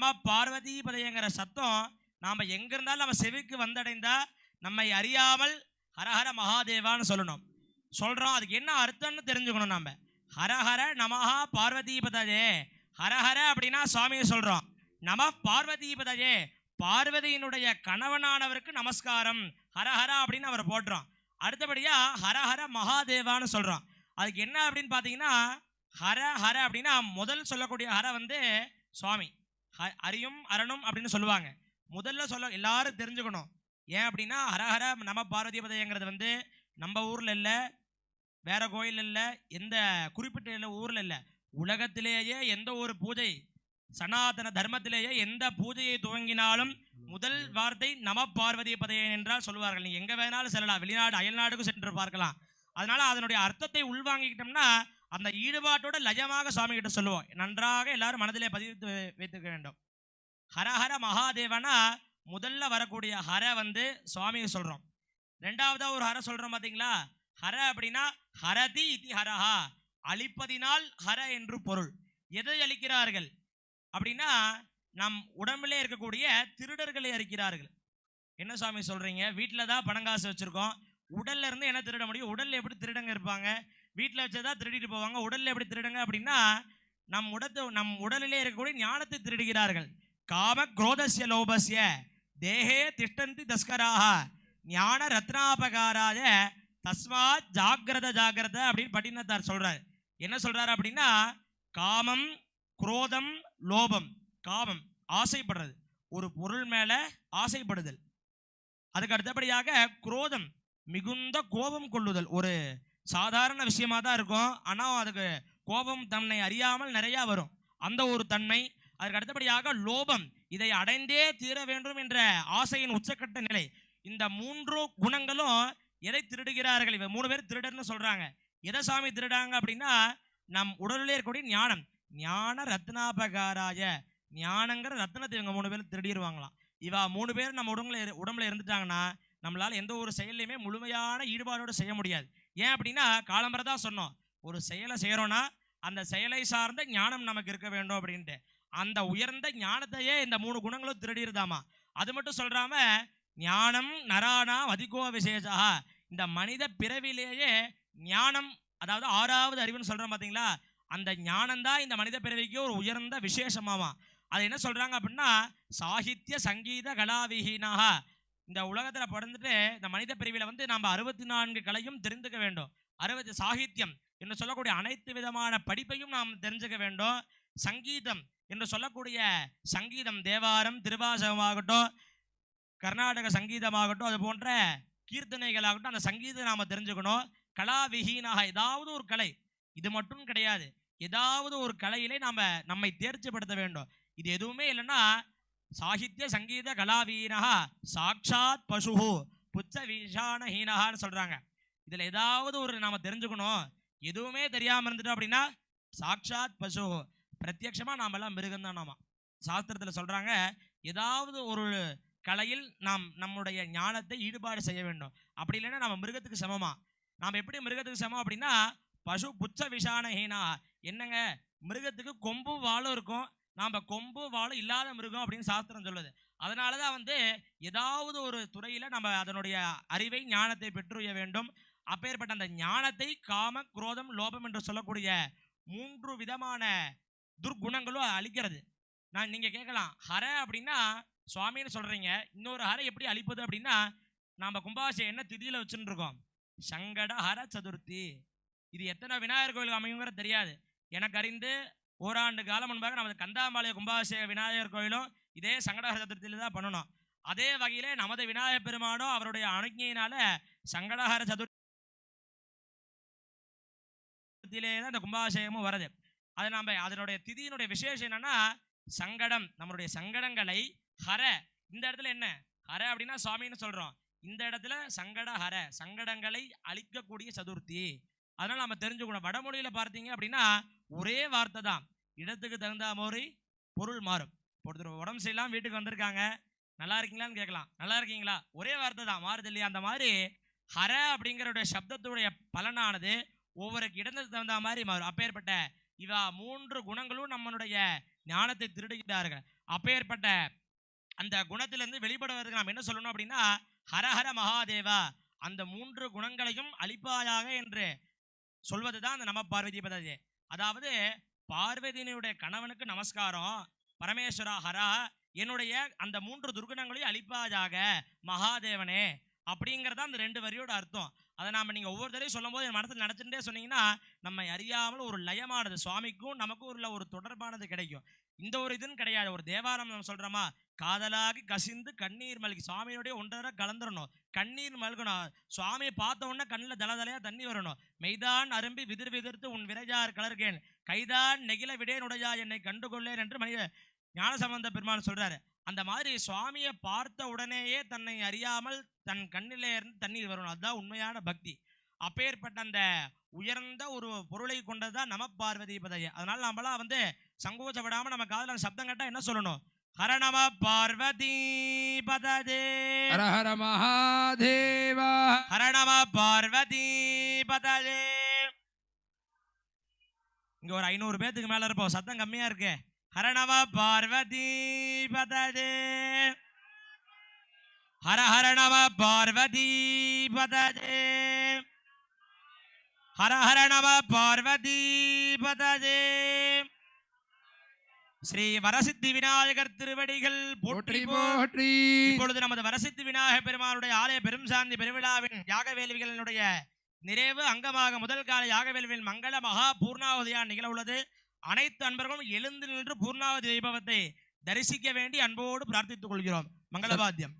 நம பார்வதி பதையங்கிற சத்தம் நாம் எங்க இருந்தாலும் நம்ம செவிக்கு வந்தடைந்தா நம்மை அறியாமல் ஹரஹர மகாதேவான்னு சொல்லணும். சொல்கிறோம் அதுக்கு என்ன அர்த்தம்னு தெரிஞ்சுக்கணும் நம்ம ஹரஹர நமஹா பார்வதி பதஜே ஹரஹர அப்படின்னா சுவாமியை சொல்கிறோம் நம பார்வதி பதஜே பார்வதியினுடைய கணவனானவருக்கு நமஸ்காரம். ஹரஹர அப்படின்னு அவரை போடுறோம். அடுத்தபடியாக ஹரஹர மகாதேவான்னு சொல்கிறோம் அதுக்கு என்ன அப்படின்னு பார்த்தீங்கன்னா ஹர ஹர அப்படின்னா முதல் சொல்லக்கூடிய ஹர வந்து சுவாமி. அரியும் அரணும் அப்படின்னு சொல்லுவாங்க. முதல்ல சொல்ல எல்லாரும் தெரிஞ்சுக்கணும். ஏன் அப்படின்னா ஹரஹர நம பார்வதி பதையங்கிறது வந்து நம்ம ஊர்ல இல்லை வேற கோயில் இல்லை எந்த குறிப்பிட்ட ஊரில் ஊர்ல இல்லை. உலகத்திலேயே எந்த ஒரு பூஜை சனாதன தர்மத்திலேயே எந்த பூஜையை துவங்கினாலும் முதல் வார்த்தை நம பார்வதி பதையன் என்றால் சொல்லுவார்கள். நீங்கள் எங்க வேணாலும் செல்லலாம். வெளிநாடு அயல்நாடுக்கும் சென்று பார்க்கலாம். அதனால அதனுடைய அர்த்தத்தை உள்வாங்கிக்கிட்டோம்னா அந்த ஈடுபாட்டோட லஜமாக சுவாமி கிட்ட சொல்லுவோம். நன்றாக எல்லாரும் மனதிலே பதிவித்து வைத்துக்க வேண்டும். ஹரஹர மகாதேவனா முதல்ல வரக்கூடிய ஹர வந்து சுவாமியை சொல்றோம். ரெண்டாவதா ஒரு ஹர சொல்றோம் பாத்தீங்களா? ஹர அப்படின்னா ஹரதி இதி ஹரஹா. அழிப்பதினால் ஹர என்று பொருள். எதை அழிக்கிறார்கள்? அப்படின்னா நம் உடம்பிலே இருக்கக்கூடிய திருடர்களை அழிக்கிறார்கள். என்ன சுவாமி சொல்றீங்க? வீட்டில் தான் பணங்காசு வச்சுருக்கோம் வச்சிருக்கோம். உடல்ல இருந்து என்ன திருட முடியும்? உடல்ல எப்படி திருடங்க இருப்பாங்க? வீட்டில் வச்சதா திருடிட்டு போவாங்க. உடல்ல எப்படி திருடுங்க அப்படின்னா நம் உடத்து நம் உடலிலே இருக்கக்கூடிய ஞானத்தை திருடுகிறார்கள். காம குரோதசிய லோபசிய தேகே திஷ்டந்தி தஸ்கராக ஞான ரத்னாபகாராய தஸ்மாத் ஜாகிரத ஜாகிரத அப்படின்னு பட்டினத்தார் சொல்றாரு. என்ன சொல்றாரு அப்படின்னா காமம் குரோதம் லோபம் காமம் ஆசைப்படுறது. ஒரு பொருள் மேல ஆசைப்படுதல். அதுக்கு அடுத்தபடியாக குரோதம் மிகுந்த கோபம் கொள்ளுதல். ஒரு சாதாரண விஷயமா தான் இருக்கும். ஆனால் அதுக்கு கோபம் தன்னை அறியாமல் நிறையா வரும். அந்த ஒரு தன்மை அதுக்கு அடுத்தபடியாக லோபம். இதை அடைந்தே தீர வேண்டும் என்ற ஆசையின் உச்சக்கட்ட நிலை. இந்த மூன்று குணங்களும் எதை திருடுகிறார்கள்? இவ மூணு பேர் திருடர்னு சொல்றாங்க. எதை சாமி திருடாங்க அப்படின்னா நம் உடலிலே இருக்கக்கூடிய ஞானம். ஞான ரத்னாபகாராய ஞானங்கிற ரத்னத்தை இவங்க மூணு பேர் திருடிடுவாங்களாம் இவா மூணு பேர் நம்ம உடம்புல இரு- உடம்புல இருந்துட்டாங்கன்னா நம்மளால எந்த ஒரு செயல்லையுமே முழுமையான ஈடுபாடோட செய்ய முடியாது. ஏன் அப்படின்னா காலம்பரை தான் சொன்னோம். ஒரு செயலை செய்கிறோன்னா அந்த செயலை சார்ந்த ஞானம் நமக்கு இருக்க வேண்டும் அப்படின்ட்டு. அந்த உயர்ந்த ஞானத்தையே இந்த மூணு குணங்களும் திருடிருதாமா அது மட்டும் சொல்றாம ஞானம் நரானா அதிகோ விசேஷா. இந்த மனித பிறவிலேயே ஞானம் அதாவது ஆறாவது அறிவுன்னு சொல்கிறோம் பார்த்தீங்களா அந்த ஞானம் தான் இந்த மனித பிறவிக்கு ஒரு உயர்ந்த விசேஷமாமா. அது என்ன சொல்கிறாங்க அப்படின்னா சாகித்ய சங்கீத கலாவிஹீனாக இந்த உலகத்துல பிறந்துட்டு இந்த மனித பிரிவில வந்து நம்ம அறுபத்தி நான்கு கலையும் தெரிஞ்சுக்க வேண்டும். அறுபது சாகித்யம் என்று சொல்லக்கூடிய அனைத்து விதமான படிப்பையும் நாம் தெரிஞ்சுக்க வேண்டும். சங்கீதம் என்று சொல்லக்கூடிய சங்கீதம் தேவாரம் திருவாசகமாகட்டும் கர்நாடக சங்கீதமாகட்டும் அது போன்ற கீர்த்தனைகளாகட்டும் அந்த சங்கீதத்தை நாம தெரிஞ்சுக்கணும். கலாவிஹீனாக ஏதாவது ஒரு கலை. இது மட்டும் கிடையாது. ஏதாவது ஒரு கலையிலே நாம நம்மை தேர்ச்சிப்படுத்த வேண்டும். இது எதுவுமே இல்லைன்னா சாகித்ய சங்கீத கலாவீனா சாட்சாத் பசுஹு புச்ச விஷானஹீனஹான்னு சொல்றாங்க. இதுல ஏதாவது ஒரு நாம தெரிஞ்சுக்கணும். எதுவுமே தெரியாம இருந்துட்டோம் அப்படின்னா சாட்சாத் பசு பிரத்யட்சமா நாம எல்லாம் மிருகம் தான் நாம. சாஸ்திரத்துல சொல்றாங்க ஏதாவது ஒரு கலையில் நாம் நம்முடைய ஞானத்தை ஈடுபாடு செய்ய வேண்டும். அப்படி இல்லைன்னா நம்ம மிருகத்துக்கு சமமா? நாம் எப்படி மிருகத்துக்கு சமம் அப்படின்னா பசு புச்ச விஷானஹீனா என்னங்க? மிருகத்துக்கு கொம்பு வாழும் இருக்கும். நாம் கொம்பு வாழும் இல்லாத மிருகம் அப்படின்னு சாஸ்திரம் சொல்லுது. அதனால தான் வந்து ஏதாவது ஒரு துறையில் நம்ம அதனுடைய அறிவை ஞானத்தை பெற்றுய வேண்டும். அப்பேற்பட்ட அந்த ஞானத்தை காம குரோதம் லோபம் என்று சொல்லக்கூடிய மூன்று விதமான துர்குணங்களும் அழிக்கிறது. நான் நீங்கள் கேட்கலாம் ஹர அப்படின்னா சுவாமின்னு சொல்கிறீங்க இன்னொரு ஹர எப்படி அழிப்பது அப்படின்னா நாம் கும்பாபிஷேகம் என்ன திதியில் வச்சுட்டு இருக்கோம் சங்கட ஹர சதுர்த்தி. இது எத்தனை விநாயகர் கோயிலுக்கு அமையுங்கிற தெரியாது. எனக்கு அறிந்து ஓராண்டு காலம் முன்பாக நமது கந்தாம்பாளைய கும்பாபிஷேக விநாயகர் கோயிலும் இதே சங்கடகர சதுர்த்தியில தான் பண்ணணும். அதே வகையிலே நமது விநாயகர் பெருமானும் அவருடைய அனுஜையினால சங்கடஹர சதுர்த்தியிலே தான் இந்த கும்பாபிஷேகமும் வருது. அது நம்ம அதனுடைய திதியினுடைய விசேஷம் என்னன்னா சங்கடம். நம்மளுடைய சங்கடங்களை ஹர. இந்த இடத்துல என்ன? ஹர அப்படின்னா சுவாமின்னு சொல்றோம். இந்த இடத்துல சங்கட ஹர. சங்கடங்களை அழிக்கக்கூடிய சதுர்த்தி. அதனால நம்ம தெரிஞ்சுக்கணும். வடமொழியில பார்த்தீங்க அப்படின்னா ஒரே வார்த்தை தான். இடத்துக்கு தகுந்த மாதிரி பொருள் மாறும். ஒருத்தர் உடம்பு சரியில்லாம வீட்டுக்கு வந்திருக்காங்க. நல்லா இருக்கீங்களான்னு கேட்கலாம். நல்லா இருக்கீங்களா? ஒரே வார்த்தை தான். மாறுது இல்லையா? அந்த மாதிரி ஹர அப்படிங்கிறோட சப்தத்துடைய பலனானது ஒவ்வொரு இடத்துக்கு தகுந்த மாதிரி மாறும். அப்பேற்பட்ட இவா மூன்று குணங்களும் நம்மளுடைய ஞானத்தை திருடுகிறார்கள் அப்பேற்பட்ட அந்த குணத்திலிருந்து வெளிப்படுவதற்கு நாம் என்ன சொல்லணும் அப்படின்னா ஹரஹர மகாதேவா அந்த மூன்று குணங்களையும் அளிப்பாயாக என்று சொல்வதுதான் அந்த நம பார்வதி பதவி அதாவது பார்வதியினுடைய கணவனுக்கு நமஸ்காரம் பரமேஸ்வரா ஹரா என்னுடைய அந்த மூன்று துர்குணங்களையும் அழிப்பாதாக மகாதேவனே அப்படிங்கறத அந்த ரெண்டு வரியோட அர்த்தம். அதை நாம் நீங்கள் ஒவ்வொரு தடவையும் சொல்லும் போது என் மனசில் நினைச்சுட்டே சொன்னீங்கன்னா நம்மை அறியாமல் ஒரு லயமானது சுவாமிக்கும் நமக்கும் உள்ள ஒரு தொடர்பானது கிடைக்கும். இந்த ஒரு இதுன்னு கிடையாது. ஒரு தேவாரம் நம்ம சொல்கிறோமா காதலாகி கசிந்து கண்ணீர் மல்கி சுவாமியோடைய ஒன்றரை கலந்துடணும் கண்ணீர் மல்கணும். சுவாமியை பார்த்த உடனே கண்ணில் தலதலையாக தண்ணி வரணும். மெய்தான் அரும்பி விதிர் விதிர்த்து உன் விரைஜார் கலர்கேன். கைதான் நெகில விடேனுடையா என்னை கண்டுகொள்ளேன் என்று மனித ஞானசம்பந்த பெருமான் சொல்கிறாரு அந்த மாதிரி சுவாமியை பார்த்த உடனேயே தன்னை அறியாமல் தன் கண்ணிலே இருந்து தண்ணீர் வரணும் அதுதான் உண்மையான பக்தி. அப்பேற்பட்ட அந்த உயர்ந்த ஒரு பொருளை கொண்டதுதான் நம பார்வதி பதைய அதனால நம்மளாம் வந்து சங்கோச்சப்படாம நம்ம காதுல சப்தம் கேட்டா என்ன சொல்லணும்? ஹர நம பார்வதி பததே. ஹர ஹர மகாதேவா. ஹர நம பார்வதி பததே. இங்க ஒரு ஐநூறு பேத்துக்கு மேல இருப்போம். சத்தம் கம்மியா இருக்கு. ஹர நம பார்வதி பததே ஹர ஹர நம பார்வதி பததே ஹர பார்வதி பததே ஸ்ரீ வரசித்தி விநாயகர் திருவடிகள் போற்றி போற்றி இப்பொழுது நமது வரசித்தி விநாயகர் பெருமானுடைய ஆலய பெரும் சாந்தி பெருவிழாவின் யாக வேள்விகளினுடைய நிறைவு அங்கமாக முதல் கால யாக வேள்வியில் மங்கள மகா பூர்ணாவதியா நிகழ உள்ளது. அனைத்து அன்பர்களும் எழுந்து நின்று பூர்ணாவதி வைபவத்தை தரிசிக்க வேண்டி அன்போடு பிரார்த்தித்துக் கொள்கிறோம். மங்களவாத்தியம்